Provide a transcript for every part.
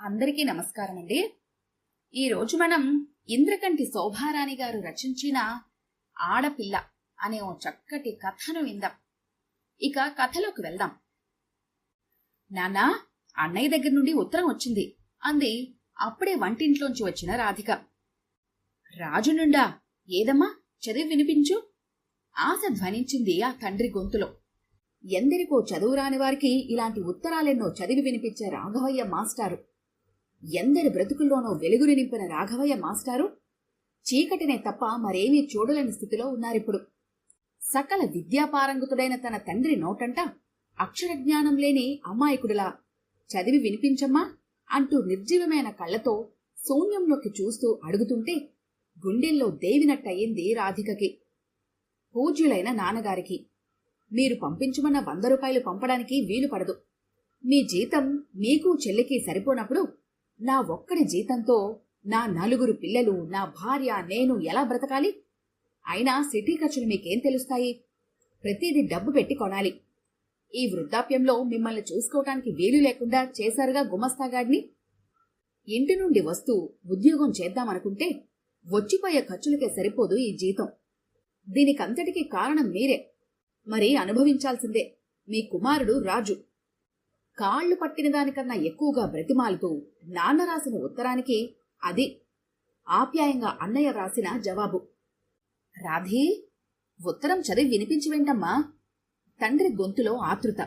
అందరికీ నమస్కారం అండి ఈరోజు మనం ఇంద్రకంటి శోభారాణి గారు రచించిన ఆడపిల్ల అనే ఓ చక్కటి కథను విందాం. ఇక కథలోకి వెళ్దాం. నాన్నా అన్నయ్య దగ్గర నుండి ఉత్తరం వచ్చింది. అంది అప్పుడే వంటింట్లోంచి వచ్చిన రాధిక. రాజు నుండా? ఏదమ్మా? చదివి వినిపించు. ఆశ ధ్వనించింది ఆ తండ్రి గొంతులో. ఎందరికో చదువు రాని వారికి ఇలాంటి ఉత్తరాలెన్నో చదివి వినిపించే రాఘవయ్య మాస్టారు. ఎందరి బ్రతుకుల్లోనో వెలుగుని నింపిన రాఘవయ్య మాస్టారు? చీకటినే తప్ప మరేమీ చూడలేని స్థితిలో ఉన్నారిప్పుడు. సకల విద్యాపారంగుతుడైన తన తండ్రి నోటంట అక్షరజ్ఞానం లేని అమాయకుడిలా చదివి వినిపించమ్మా అంటూ నిర్జీవమైన కళ్ళతో శూన్యంలోకి చూస్తూ అడుగుతుంటే గుండెల్లో దేవినట్టయింది రాధికకి. పూజ్యులైన నాన్నగారికి మీరు పంపించమన్న వంద రూపాయలు పంపడానికి వీలు పడదు. మీ జీతం మీకు చెల్లికి సరిపోనప్పుడు నా ఒక్కడి జీతంతో నా నలుగురు పిల్లలు నా భార్య నేను ఎలా బ్రతకాలి? అయినా సిటీ ఖర్చులు మీకేం తెలుస్తాయి? ప్రతిదీ డబ్బు పెట్టి కొనాలి. ఈ వృద్ధాప్యంలో మిమ్మల్ని చూసుకోవటానికి వీలు లేకుండా చేశారుగా గుమస్తాగాడిని? ఇంటి నుండి వస్తూ ఉద్యోగం చేద్దామనుకుంటే వచ్చిపోయే ఖర్చులకే సరిపోదు ఈ జీతం. దీనికంతటికీ కారణం మీరే. మరి అనుభవించాల్సిందే. మీ కుమారుడు రాజు. కాళ్ళు పట్టిన దానికన్నా ఎక్కువగా బ్రతిమాలుతూ నాన్న రాసిన ఉత్తరానికి అది ఆప్యాయంగా అన్నయ్య రాసిన జవాబు. రాధీ ఉత్తరం చదివి వినిపించి వెంటమ్మా. తండ్రి గొంతులో ఆతృత.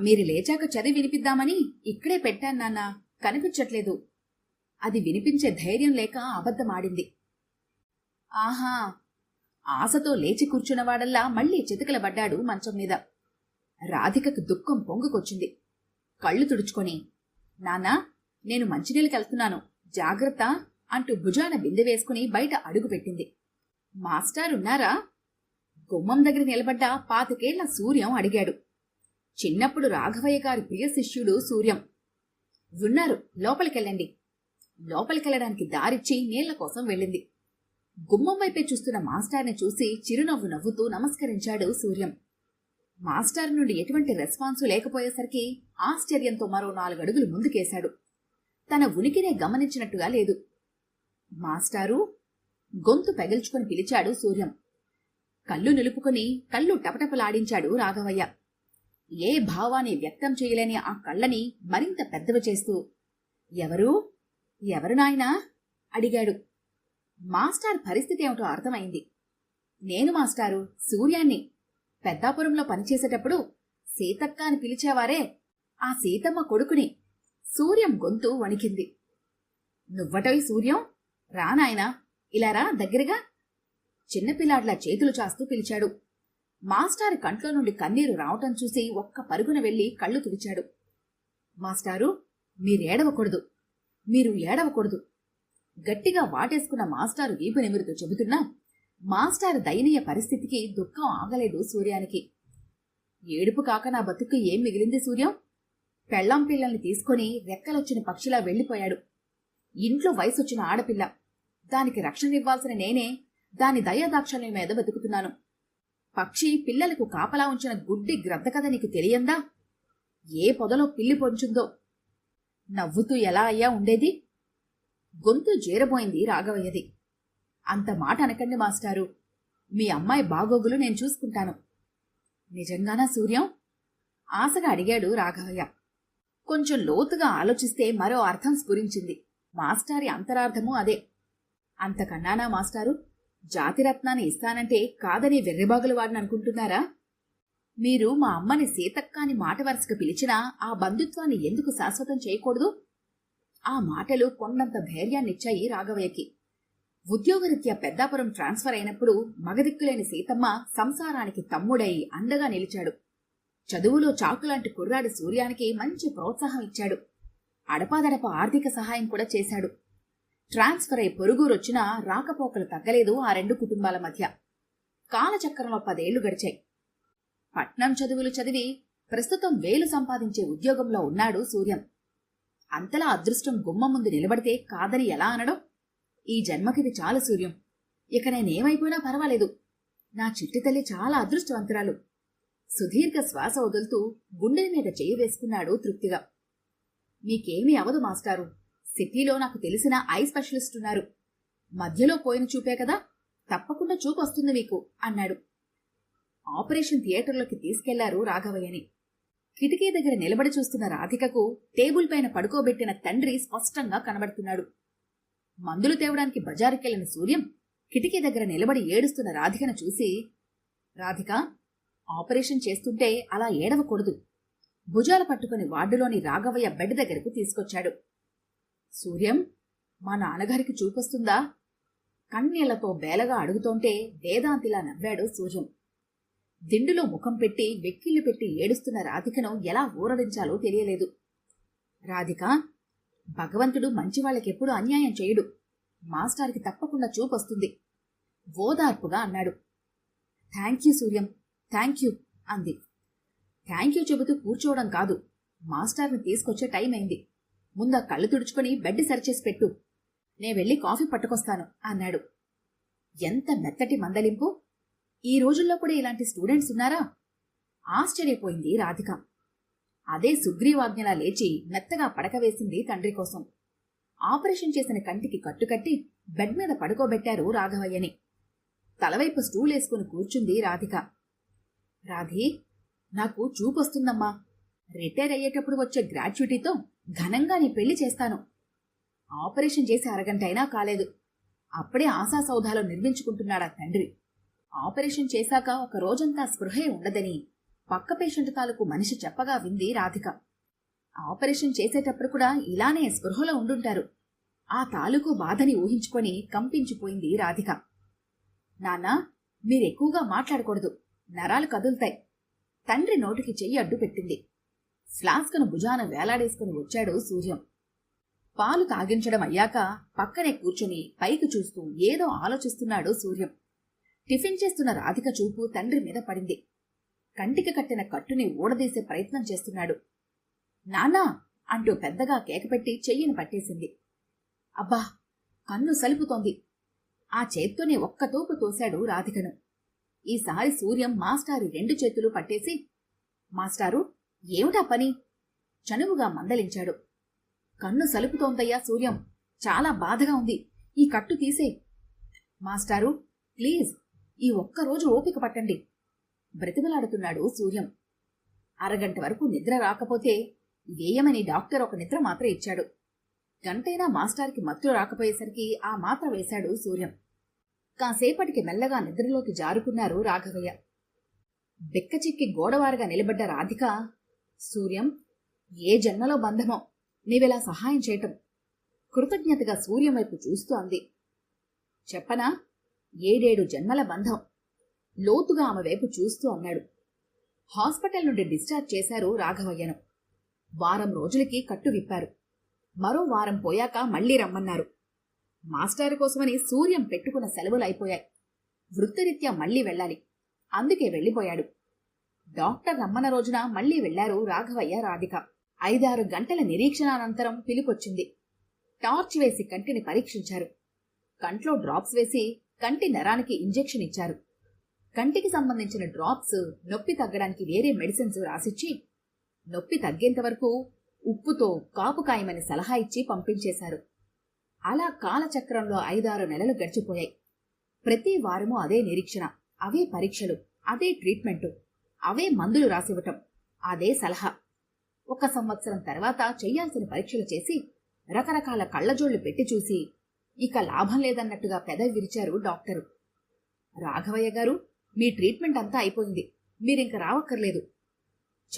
మీరు లేచాక చదివి వినిపిద్దామని ఇక్కడే పెట్టాను నాన్న. కనిపించట్లేదు. అది వినిపించే ధైర్యం లేక అబద్ధమాడింది. ఆహా ఆశతో లేచి కూర్చున్నవాడల్లా మళ్ళీ చితకలబడ్డాడు మంచం మీద. రాధికకు దుఃఖం పొంగుకొచ్చింది. కళ్ళు తుడుచుకొని నాన్నా నేను మంచినీళ్ళకెళ్తున్నాను జాగ్రత్త అంటూ భుజాన బిందె వేసుకుని బయట అడుగుపెట్టింది మాస్టారున్నారా గుమ్మం దగ్గర నిలబడ్డ పాతికేళ్ళ సూర్యం అడిగాడు. చిన్నప్పుడు రాఘవయ్య గారి ప్రియ శిష్యుడు సూర్యం. ఉన్నారు లోపలికెళ్ళండి. లోపలికెళ్ళడానికి దారిచ్చి నీళ్ళ కోసం వెళ్ళింది. గుమ్మం వైపే చూస్తున్న మాస్టార్ని చూసి చిరునవ్వు నవ్వుతూ నమస్కరించాడు సూర్యం. మాస్టర్ నుండి ఎటువంటి రెస్పాన్సు లేకపోయేసరికి ఆశ్చర్యంతో మరో నాలుగడుగులు ముందుకేశాడు. తన ఉనికినే గమనించినట్టుగా లేదు. మాస్టారు గొంతు పెగల్చుకొని పిలిచాడు సూర్యం. కళ్ళు నిలుపుకొని కళ్ళు టపటపలాడించాడు రాఘవయ్య. ఏ భావాన్ని వ్యక్తం చేయలేని ఆ కళ్ళని మరింత పెద్దవి చేస్తూ ఎవరు? ఎవరు నాయనా? అడిగాడు. మాస్టార్ పరిస్థితి ఏమిటో అర్థమైంది. నేను మాస్టారు సూర్యాన్ని. పెద్దాపురంలో పనిచేసేటప్పుడు సీతక్క అని పిలిచేవారే. ఆ సీతమ్మ కొడుకుని సూర్యం గొంతు వణికింది. నువ్వటవి సూర్యం? రా నాయనా. ఇలా రా దగ్గరగా. చిన్నపిల్లాడ్లా చేతులు చాస్తూ పిలిచాడు. మాస్టారు కంట్లో నుండి కన్నీరు రావటం చూసి ఒక్క పరుగున వెళ్ళి కళ్ళు తుడిచాడు. మాస్టారు మీరేడవకూడదు మీరు ఏడవకూడదు. గట్టిగా వాటేసుకున్న మాస్టారు వీపు నిమిరుతూ చెబుతున్నా మాస్టారు దయనీయ పరిస్థితికి దుఃఖం ఆగలేదు సూర్యానికి. ఏడుపు కాక నా బతుకు ఏం మిగిలింది సూర్యం? పెళ్ళాం పిల్లల్ని తీసుకొని రెక్కలొచ్చిన పక్షిలా వెళ్ళిపోయాడు ఇంట్లో వయసొచ్చిన ఆడపిల్ల. దానికి రక్షణ ఇవ్వాల్సిన నేనే దాని దయాదాక్షల్యం మీద బతుకుతున్నాను. పక్షి పిల్లలకు కాపలా ఉంచిన గుడ్డి గ్రద్ద కథ నీకు తెలియందా? ఏ పొదలో పిల్లి పొంచుందో? నవ్వుతూ ఎలా అయ్యా ఉండేది? గొంతు జేరబోయింది రాఘవయ్యది. అంత మాట అనకండి మాస్టారు. మీ అమ్మాయి బాగోగులు నేను చూసుకుంటాను. నిజంగానా సూర్యం? ఆశగా అడిగాడు రాఘవయ్య. కొంచెం లోతుగా ఆలోచిస్తే మరో అర్థం స్ఫురించింది. మాస్టారి అంతరార్థము అదే. అంతకన్నానా మాస్టారు? జాతిరత్నాన్ని ఇస్తానంటే కాదని వెర్రిబాగులు వాడిని అనుకుంటున్నారా? మీరు మా అమ్మని సీతక్కాని మాట వరుసగా పిలిచినా ఆ బంధుత్వాన్ని ఎందుకు శాశ్వతం చేయకూడదు? ఆ మాటలు కొండంత ధైర్యాన్నిచ్చాయి రాఘవయ్యకి. ఉద్యోగరీత్యా పెద్దాపురం ట్రాన్స్ఫర్ అయినప్పుడు మగదిక్కులేని సీతమ్మ సంసారానికి తమ్ముడై అండగా నిలిచాడు. చదువులో చాకులాంటి కుర్రాడు సూర్యానికి మంచి ప్రోత్సాహం ఇచ్చాడు. అడపాదడప ఆర్థిక సహాయం కూడా చేశాడు. ట్రాన్స్ఫర్ అయి పొరుగురొచ్చినా రాకపోకలు తగ్గలేదు ఆ రెండు కుటుంబాల మధ్య. కాలచక్రంలో పదేళ్ళు గడిచాయి. పట్నం చదువులు చదివి ప్రస్తుతం వేలు సంపాదించే ఉద్యోగంలో ఉన్నాడు సూర్యం. అంతలా అదృష్టం గుమ్మ ముందు నిలబడితే కాదని ఎలా అనడం? ఈ జన్మకిది చాలు సూర్యం. ఇక నేనేమైపోయినా పర్వాలేదు. నా చిట్టి తల్లి చాలా అదృష్టవంతురాలు. సుదీర్ఘ శ్వాస వదులుతూ గుండెల మీద చేయి వేసుకున్నాడు తృప్తిగా. మీకేమీ అవదు మాస్టారు. సిటీలో నాకు తెలిసిన ఐ స్పెషలిస్ట్ ఉన్నారు. మధ్యలో పోయిన చూపే కదా? తప్పకుండా చూపు వస్తుంది మీకు అన్నాడు. ఆపరేషన్ థియేటర్లోకి తీసుకెళ్ళారు రాఘవయ్యని. కిటికీ దగ్గర నిలబడి చూస్తున్న రాధికకు టేబుల్ పైన పడుకోబెట్టిన తండ్రి స్పష్టంగా కనబడుతున్నాడు. మందులు తేవడానికి బజారుకెళ్ళిన సూర్యం కిటికీ దగ్గర నిలబడి ఏడుస్తున్న రాధికను చూసి రాధిక ఆపరేషన్ చేస్తుంటే అలా ఏడవకూడదు. భుజాలు పట్టుకుని వార్డులోని రాఘవయ్య బెడ్ దగ్గరకు తీసుకొచ్చాడు. సూర్యం మా నాన్నగారికి చూపొస్తుందా? కన్నీళ్ళతో బేలగా అడుగుతోంటే వేదాంతిలా నవ్వాడు సూర్యం. దిండులో ముఖం పెట్టి వెక్కిళ్ళు పెట్టి ఏడుస్తున్న రాధికను ఎలా ఊరడించాలో తెలియలేదు. రాధిక భగవంతుడు మంచివాళ్ళకెప్పుడు అన్యాయం చేయడు. మాస్టార్కి తప్పకుండా చూపొస్తుంది. ఓదార్పుగా అన్నాడు. Thank you Suryam. Thank you అంది. థ్యాంక్ యూ చెబుతూ కూర్చోవడం కాదు. మాస్టార్ని తీసుకొచ్చే టైం అయింది. ముందా కళ్ళు తుడుచుకొని బెడ్ సరిచేసి పెట్టు. నే వెళ్ళి కాఫీ పట్టుకొస్తాను అన్నాడు. ఎంత మెత్తటి మందలింపు. ఈ రోజుల్లో కూడా ఇలాంటి స్టూడెంట్స్ ఉన్నారా? ఆశ్చర్యపోయింది రాధిక. అదే సుగ్రీవాజ్ఞలా లేచి మెత్తగా పడక వేసింది తండ్రి కోసం. ఆపరేషన్ చేసిన కంటికి కట్టుకట్టి బెడ్ మీద పడుకోబెట్టారు రాఘవయ్యని. తలవైపు స్టూల్ వేసుకుని కూర్చుంది రాధిక. రాధి నాకు చూపొస్తుందమ్మా. రిటైర్ అయ్యేటప్పుడు వచ్చే గ్రాట్యుటీతో ఘనంగా నీ పెళ్ళి చేస్తాను. ఆపరేషన్ చేసి అరగంట అయినా కాలేదు. అప్పుడే ఆశా సౌధాలో నిర్మించుకుంటున్నాడా తండ్రి. ఆపరేషన్ చేశాక ఒక రోజంతా స్పృహే ఉండదని పక్క పేషెంట్ తాలూకు మనిషి చెప్పగా వింది రాధిక. ఆపరేషన్ చేసేటప్పుడు కూడా ఇలానే స్పృహలో ఉండుంటారు. ఆ తాలూకు బాధని ఊహించుకొని కంపించిపోయింది రాధిక. నాన్నా మీరెక్కువగా మాట్లాడకూడదు. నరాలు కదులుతాయి. తండ్రి నోటికి చెయ్యి అడ్డు పెట్టింది. ఫ్లాస్కును భుజాన వేలాడేసుకుని వచ్చాడు సూర్యం. పాలు తాగించడం అయ్యాక పక్కనే కూర్చుని పైకి చూస్తూ ఏదో ఆలోచిస్తున్నాడు సూర్యం. టిఫిన్ చేస్తున్న రాధిక చూపు తండ్రి మీద పడింది. కంటికి కట్టిన కట్టుని ఊడదీసే ప్రయత్నం చేస్తున్నాడు. నానా అంటూ పెద్దగా కేకపెట్టి చెయ్యిని పట్టేసింది. అబ్బా కన్ను సలుపుతోంది. ఆ చేత్తోనే ఒక్క తోపు తోశాడు రాధికను. ఈసారి సూర్యం మాస్టారు రెండు చేతులు పట్టేసి మాస్టారు ఏమిటా పని? చనువుగా మందలించాడు. కన్ను సలుపుతోందయ్యా సూర్యం చాలా బాధగా ఉంది. ఈ కట్టు తీసే. మాస్టారు ప్లీజ్ ఈ ఒక్కరోజు ఓపిక పట్టండి. బ్రతిమలాడుతున్నాడు సూర్యం. అరగంట వరకు నిద్ర రాకపోతే వేయమని డాక్టర్ ఒక నిద్ర మాత్ర ఇచ్చాడు. గంటైనా మాస్టార్కి మత్తు రాకపోయేసరికి ఆ మాత్ర వేశాడు సూర్యం. కాసేపటికి మెల్లగా నిద్రలోకి జారుకున్నారు రాఘవయ్య. బెక్కచిక్కి గోడవారుగా నిలబడ్డ రాధిక సూర్యం ఏ జన్మలో బంధమో నీవెలా సహాయం చేయటం? కృతజ్ఞతగా సూర్యం వైపు చూస్తూ అంది చెప్పనా? ఏడేడు జన్మల బంధం. లోతుగా ఆమె వైపు చూస్తూ అన్నాడు. హాస్పిటల్ నుండి డిశ్చార్జ్ చేశారు రాఘవయ్యను. వారం రోజులకి కట్టు విప్పారు. మరో వారం పోయాక మళ్ళీ రమ్మన్నారు. మాస్టర్ కోసమని సూర్యం పెట్టుకున్న సెలవులు అయిపోయాయి. వృత్తిరీత్యా మళ్ళీ వెళ్ళాలి. అందుకే వెళ్ళిపోయాడు డాక్టర్ రమ్మన్న రోజున మళ్ళీ వెళ్ళారు రాఘవయ్య రాధిక. ఐదారు గంటల నిరీక్షణ అనంతరం పిలుపొచ్చింది. టార్చ్ వేసి కంటిని పరీక్షించారు. కంట్లో డ్రాప్స్ వేసి కంటి నరానికి ఇంజెక్షన్ ఇచ్చారు. కంటికి సంబంధించిన డ్రాప్స్ నొప్పి తగ్గడానికి వేరే మెడిసిన్స్ రాసిచ్చి నొప్పి తగ్గేంత వరకు ఉప్పుతో కాపు కాయమని సలహా ఇచ్చి పంపించేశారు. అలా కాలచక్రంలో ఐదారు నెలలు గడిచిపోయాయి. ప్రతి వారము అదే నిరీక్షణ అవే పరీక్షలు అదే ట్రీట్మెంటు అవే మందులు రాసివ్వటం అదే సలహా. ఒక సంవత్సరం తర్వాత చేయాల్సిన పరీక్షలు చేసి రకరకాల కళ్ళజోళ్ళు పెట్టి చూసి ఇక లాభం లేదన్నట్టుగా పెదవి విరిచారు డాక్టరు. రాఘవయ్య గారు మీ ట్రీట్మెంట్ అంతా అయిపోయింది. మీరింక రావక్కర్లేదు.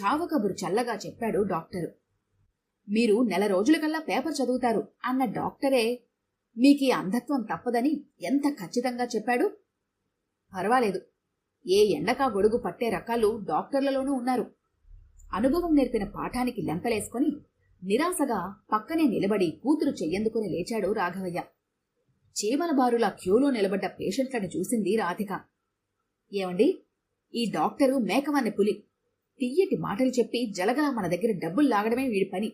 చావు కబురు చల్లగా చెప్పాడు డాక్టరు. మీరు నెల రోజులకల్లా పేపర్ చదువుతారు అన్న డాక్టరే మీకీ అంధత్వం తప్పదని ఎంత ఖచ్చితంగా చెప్పాడు? పర్వాలేదు. ఏ ఎండకా గొడుగు పట్టే రకాలు డాక్టర్లలోనూ ఉన్నారు. అనుభవం నేర్పిన పాఠానికి లెంపలేసుకొని నిరాశగా పక్కనే నిలబడి కూతురు చెయ్యందుకుని లేచాడు రాఘవయ్య. చీమలబారుల క్యూలో నిలబడ్డ పేషెంట్లను చూసింది రాధిక. ఏమండి? ఈ డాక్టరు మేకవాన్ని పులి. తియ్యటి మాటలు చెప్పి జలగల మన దగ్గర డబ్బులు లాగడమే వీడి పని.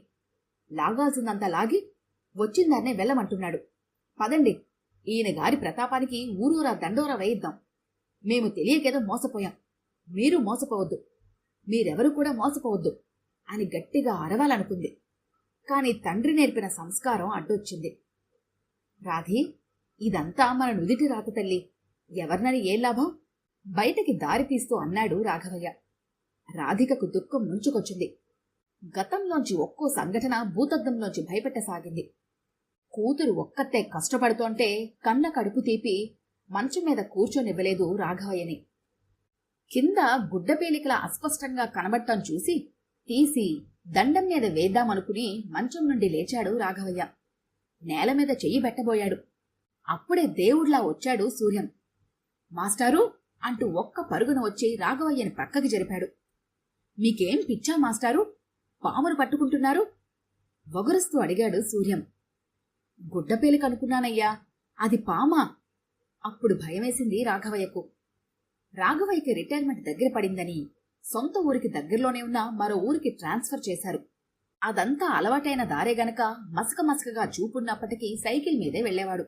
లాగాల్సిందంతా లాగి వచ్చిందాన్నే వెళ్ళమంటున్నాడు. పదండి ఈయన గారి ప్రతాపానికి ఊరూరా దండోరా వేయిద్దాం. మేము తెలియకేదో మోసపోయాం. మీరు మోసపోవద్దు. మీరెవరు కూడా మోసపోవద్దు అని గట్టిగా అరవాలనుకుంది. కాని తండ్రి నేర్పిన సంస్కారం అడ్డొచ్చింది. రాధి ఇదంతా మన నుదిటి రాత తల్లి. ఎవరినని ఏ లాభం? బయటకి దారి తీస్తూ అన్నాడు రాఘవయ్య. రాధికకు దుఃఖం ముంచుకొచ్చింది గతంలోంచి ఒక్కో సంఘటన భూతద్దంలోంచి భయపెట్టసాగింది. కూతురు ఒక్కతే కష్టపడుతోంటే కన్న కడుపు తీపి మంచం మీద కూర్చొనివ్వలేదు రాఘవయ్యని. కింద గుడ్డపేలికల అస్పష్టంగా కనబడటం చూసి తీసి దండం మీద వేద్దామనుకుని మంచం నుండి లేచాడు రాఘవయ్య. నేల మీద చెయ్యి పెట్టబోయాడు. అప్పుడే దేవుడ్లా వచ్చాడు సూర్యం. మాస్టారు అంటూ ఒక్క పరుగున వచ్చి రాఘవయ్యని పక్కకి జరిపాడు. మీకేం పిచ్చా మాస్టారు? పామును పట్టుకుంటున్నారు? వగురుస్తూ అడిగాడు సూర్యం. గుడ్డపేలిక కనుక్కున్నానయ్యా అది పామా? అప్పుడు భయమేసింది రాఘవయ్యకు. రాఘవయ్యకి రిటైర్మెంట్ దగ్గర పడిందని సొంత ఊరికి దగ్గరలోనే ఉన్న మరో ఊరికి ట్రాన్స్ఫర్ చేశారు. అదంతా అలవాటైన దారే గనక మసక మసకగా చూపున్నప్పటికీ సైకిల్ మీదే వెళ్ళేవాడు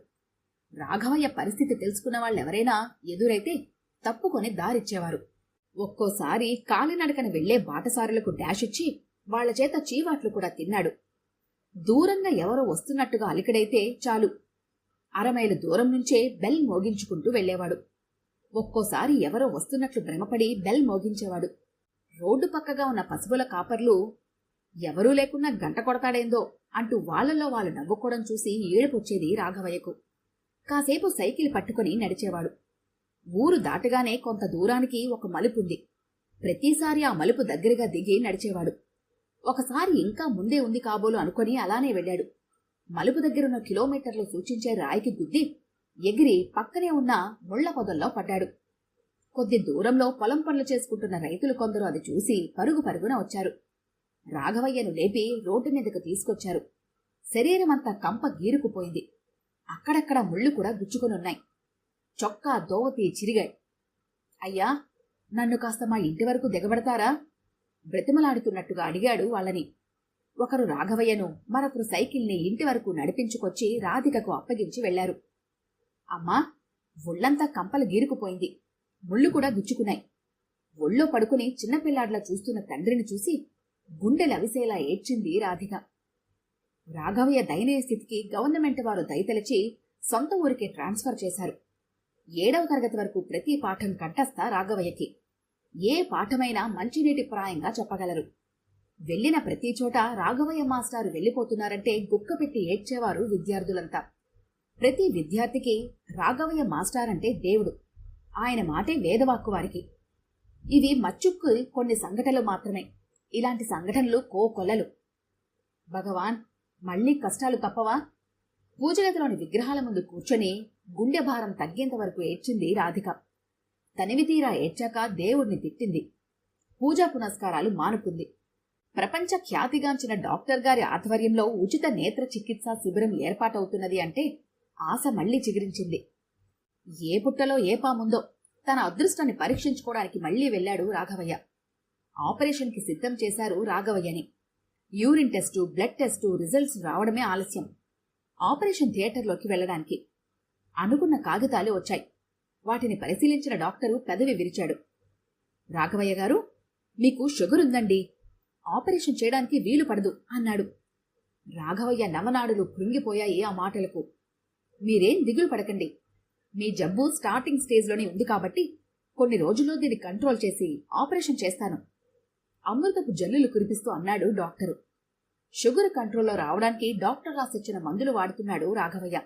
రాఘవయ్య పరిస్థితి తెలుసుకున్న వాళ్ళెవరైనా ఎదురైతే తప్పుకొని దారిచ్చేవారు. ఒక్కోసారి కాలినడకన వెళ్ళే బాటసారులకు డాష్ ఇచ్చి వాళ్ళ చేత చీవాట్లు కూడా తిన్నాడు. దూరంగా ఎవరో వస్తున్నట్టుగా అలికడైతే చాలు. అరమైలు దూరం నుంచే బెల్ మోగించుకుంటూ వెళ్ళేవాడు ఒక్కోసారి ఎవరో వస్తున్నట్లు భ్రమపడి బెల్ మోగించేవాడు. రోడ్డు పక్కగా ఉన్న పశువుల కాపర్లు ఎవరూ లేకున్నా గంట కొడతాడేందో అంటూ వాళ్ళలో వాళ్ళు నవ్వుకోవడం చూసి ఏడుపొచ్చేది రాఘవయ్యకు. కాసేపు సైకిల్ పట్టుకుని నడిచేవాడు. ఊరు దాటగానే కొంత దూరానికి ఒక మలుపుంది. ప్రతిసారి ఆ మలుపు దగ్గరగా దిగి నడిచేవాడు. ఒకసారి ఇంకా ముందే ఉంది కాబోలు అనుకొని అలానే వెళ్ళాడు. మలుపు దగ్గరున్న కిలోమీటర్లు సూచించే రాయికి గుద్ది ఎగిరి పక్కనే ఉన్న ముళ్ళ పొదల్లో పడ్డాడు. కొద్ది దూరంలో పొలం పనులు చేసుకుంటున్న రైతులు కొందరు అది చూసి పరుగు పరుగున వచ్చారు. రాఘవయ్యను లేపి రోడ్డు మీదకు తీసుకొచ్చారు. శరీరమంతా కంప గీరుకుపోయింది. అక్కడక్కడ ముళ్ళు కూడా గుచ్చుకొనున్నాయి. చొక్కా దోవతి చిరిగాయి. అయ్యా నన్ను కాస్త మా ఇంటి వరకు దిగబడతారా? బ్రతిమలాడుతున్నట్టుగా అడిగాడు వాళ్ళని. ఒకరు రాఘవయ్యను మరొకరు సైకిల్ని ఇంటి వరకు నడిపించుకొచ్చి రాధికకు అప్పగించి వెళ్ళారు అమ్మా ఒళ్ళంతా కంపలు గీరుకుపోయింది. ముళ్ళు కూడా గుచ్చుకున్నాయి. ఒళ్ళో పడుకుని చిన్నపిల్లాడ్లా చూస్తున్న తండ్రిని చూసి గుండెలవిసేలా ఏడ్చింది రాధిక. రాఘవయ్య దయనీయ స్థితికి గవర్నమెంట్ వారు దయతలిచి సొంత ఊరికే ట్రాన్స్ఫర్ చేశారు. ఏడవ తరగతి వరకు ప్రతి పాఠం కంఠస్థ రాఘవయ్యకి. ఏ పాఠమైనా మంచినీటి ప్రాయంగా చెప్పగలరు. వెళ్ళిన ప్రతి చోట రాఘవయ్య మాస్టారు వెళ్ళిపోతున్నారంటే గుక్క పెట్టి ఏడ్చేవారు విద్యార్థులంతా. ప్రతి విద్యార్థికి రాఘవయ్య మాస్టార్ అంటే దేవుడు. ఆయన మాటే వేదవాక్కు వారికి. ఇవి మచ్చుక్కు కొన్ని సంఘటనలు మాత్రమే. ఇలాంటి సంఘటనలు కోకొల్లలు భగవాన్ మళ్ళీ కష్టాలు తప్పవా? పూజగదిలోని విగ్రహాల ముందు కూర్చొని గుండె భారం తగ్గేంత వరకు ఏడ్చింది రాధిక. తనివి తీరా ఏడ్చాక దేవుణ్ణి తిట్టింది. పూజా పునస్కారాలు మానుకుంది. ప్రపంచ ఖ్యాతిగాంచిన డాక్టర్ గారి ఆధ్వర్యంలో ఉచిత నేత్ర చికిత్సా శిబిరం ఏర్పాటవుతున్నది అంటే ఆశ మళ్ళీ చిగురించింది. ఏ పుట్టలో ఏ పాముందో తన అదృష్టాన్ని పరీక్షించుకోవడానికి మళ్ళీ వెళ్ళాడు రాఘవయ్య. ఆపరేషన్కి సిద్ధం చేశారు రాఘవయ్యని. Urine test blood test results రావడమే ఆలస్యం. ఆపరేషన్ థియేటర్లోకి వెళ్ళడానికి అనుకున్న కాగితాలు వచ్చాయి. వాటిని పరిశీలించిన డాక్టరు పెదవి విరిచాడు. రాఘవయ్య గారు మీకు షుగర్ ఉందండి. ఆపరేషన్ చేయడానికి వీలు పడదు అన్నాడు. రాఘవయ్య నవనాడులు కృంగిపోయాయి ఆ మాటలకు. మీరేం దిగులు పడకండి. మీ జబ్బు స్టార్టింగ్ స్టేజ్లోనే ఉంది కాబట్టి కొన్ని రోజుల్లో దీన్ని కంట్రోల్ చేసి ఆపరేషన్ చేస్తాను. అమృతపు జల్లులు కురిపిస్తూ అన్నాడు డాక్టరు. షుగర్ కంట్రోల్లో రావడానికి డాక్టర్ రాసిచ్చిన మందులు వాడుతున్నాడు రాఘవయ్య.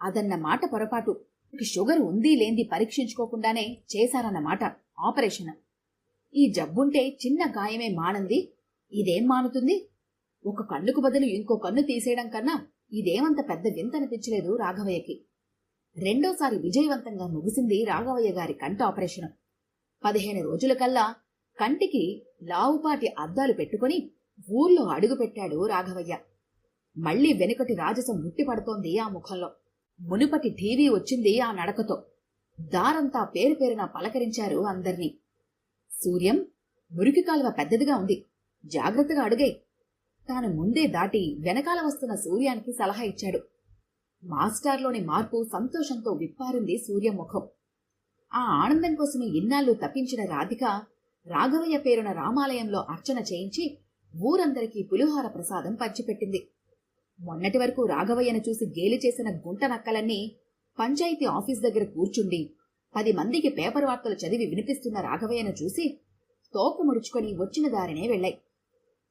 అదన్న మాట పొరపాటు. షుగర్ ఉంది లేంది పరీక్షించుకోకుండానే చేశారన్నమాట ఆపరేషన్. ఈ జబ్బుంటే చిన్న గాయమే మానంది. ఇదేం మానుతుంది? ఒక కన్నుకు బదులు ఇంకో కన్ను తీసేయడం కన్నా ఇదేమంత పెద్ద వింతనిపించలేదు రాఘవయ్యకి. రెండోసారి విజయవంతంగా ముగిసింది రాఘవయ్య గారి కంటి ఆపరేషన్. పదిహేను రోజుల కల్లా కంటికి లావుపాటి అద్దాలు పెట్టుకుని ఊర్లో అడుగుపెట్టాడు రాఘవయ్య. మళ్ళీ వెనుకటి రాజసం ముట్టిపడుతోంది ఆ ముఖంలో. మునుపటి టీవీ వచ్చింది ఆ నడకతో. దారంతా పేరు పేరున పలకరించారు అందర్నీ. సూర్యం మురికి కాలువ పెద్దదిగా ఉంది. జాగ్రత్తగా అడుగే తాను ముందే దాటి వెనకాల వస్తున్న సూర్యానికి సలహా ఇచ్చాడు. మాస్టార్లోని మార్పు సంతోషంతో విప్పారింది సూర్యముఖం ఆ ఆనందం కోసమే ఇన్నాళ్ళు తప్పించిన రాధిక రాఘవయ్య పేరున రామాలయంలో అర్చన చేయించి ఊరందరికీ పులిహోర ప్రసాదం పంచిపెట్టింది. మొన్నటి వరకు రాఘవయ్యను చూసి గేలి చేసిన గుంట నక్కలన్నీ పంచాయతీ ఆఫీస్ దగ్గర కూర్చుండి పది మందికి పేపర్ వార్తలు చదివి వినిపిస్తున్న రాఘవయ్యను చూసి తోపు ముడుచుకొని వచ్చిన దారినే వెళ్ళాయి.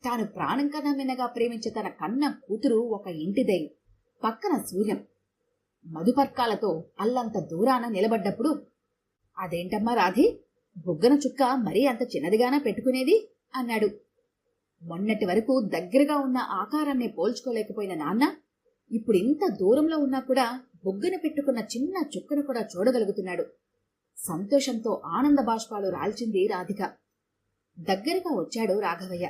తాను ప్రాణం కన్నా మిన్నగా ప్రేమించే తన కన్న కూతురు ఒక ఇంటిదై పక్కన సూర్యం. మధుపర్కాలతో అల్లంత దూరాన నిలబడ్డప్పుడు అదేంటమ్మా రాధి బుగ్గన చుక్క మరీ అంత చిన్నదిగానా పెట్టుకునేది? అన్నాడు. మొన్నటి వరకు దగ్గరగా ఉన్న ఆకారాన్ని పోల్చుకోలేకపోయిన నాన్న ఇప్పుడు ఇంత దూరంలో ఉన్నా కూడా బొగ్గున పెట్టుకున్న చిన్న చుక్కను కూడా చూడగలుగుతున్నాడు. సంతోషంతో ఆనంద బాష్పాలు రాల్చింది రాధిక. దగ్గరగా వచ్చాడు రాఘవయ్య.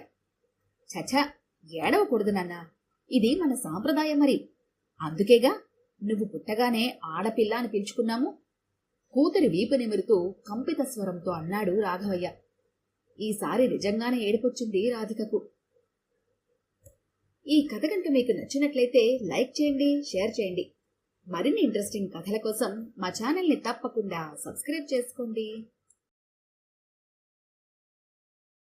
చచా ఏడవకూడదు నాన్న. ఇది మన సాంప్రదాయం మరి. అందుకేగా నువ్వు పుట్టగానే ఆడపిల్ల అని పిలుచుకున్నాము? కూతురి వీపు నిమురుతూ కంపిత స్వరంతో అన్నాడు రాఘవయ్య. ఈసారి నిజంగానే ఏడుపొచ్చింది రాధికకు. ఈ కథ కనుక మీకు నచ్చినట్లయితే లైక్ చేయండి షేర్ చేయండి. మరిన్ని ఇంట్రెస్టింగ్ కథల కోసం మా ఛానల్ని తప్పకుండా సబ్స్క్రైబ్ చేసుకోండి.